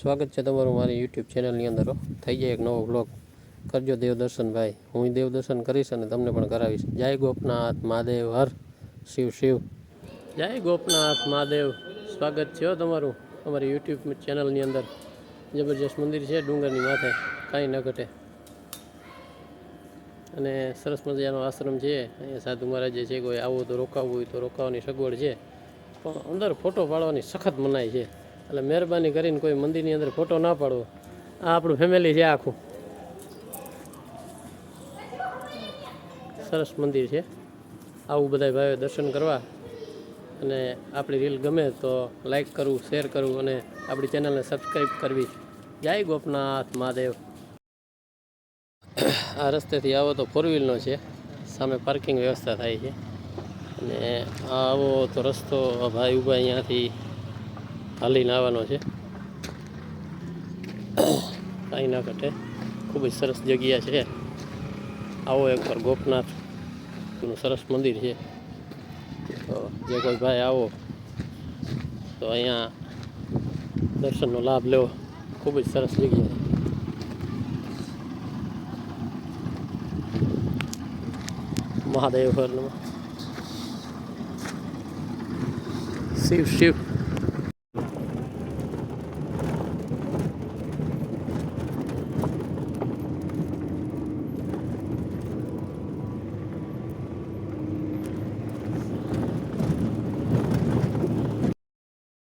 સ્વાગત છે તમારું મારી યુટ્યુબ ચેનલની અંદર. થઈ જાય એક નવો બ્લોગ કરજો દેવદર્શનભાઈ. ભાઈ હું દેવદર્શન કરીશ અને તમને પણ કરાવીશ. જય ગોપનાથ મહાદેવ. હર શિવ શિવ. જય ગોપનાથ મહાદેવ. સ્વાગત છે તમારું. અમારી યુટ્યુબ ચેનલની અંદર. જબરજસ્ત મંદિર છે ડુંગરની માથે. કાંઈ ન ઘટે. અને સરસ મજાનો આશ્રમ છે. અહીંયા સાધુ મહારાજે છે, કોઈ આવો તો રોકાવવું હોય તો રોકાવાની સગવડ છે. પણ અંદર ફોટો પાડવાની સખત મનાઈ છે. એટલે મહેરબાની કરીને કોઈ મંદિરની અંદર ફોટો ના પાડવો આ આપણું ફેમિલી છે આખું. સરસ મંદિર છે. આવું બધા ભાઈઓ દર્શન કરવા અને આપણી રીલ ગમે તો લાઈક કરવું શેર કરવું અને આપણી ચેનલને સબસ્ક્રાઈબ કરવી. જય ગોપનાથ મહાદેવ. આ રસ્તેથી આવો તો ફોર વ્હીલનો છે. સામે પાર્કિંગ વ્યવસ્થા થાય છે. અને આવો તો રસ્તો ભાઈ ઊભા અહીંયાથી હાલીને આવવાનો છે. અહીંના ના ખૂબ જ સરસ જગ્યા છે. આવો એકવાર ગોપનાથનું સરસ મંદિર છે. તો જે કોઈ ભાઈ આવો, તો અહીંયા દર્શનનો લાભ લેવો ખૂબ જ સરસ જગ્યા છે. મહાદેવ શિવ શિવ.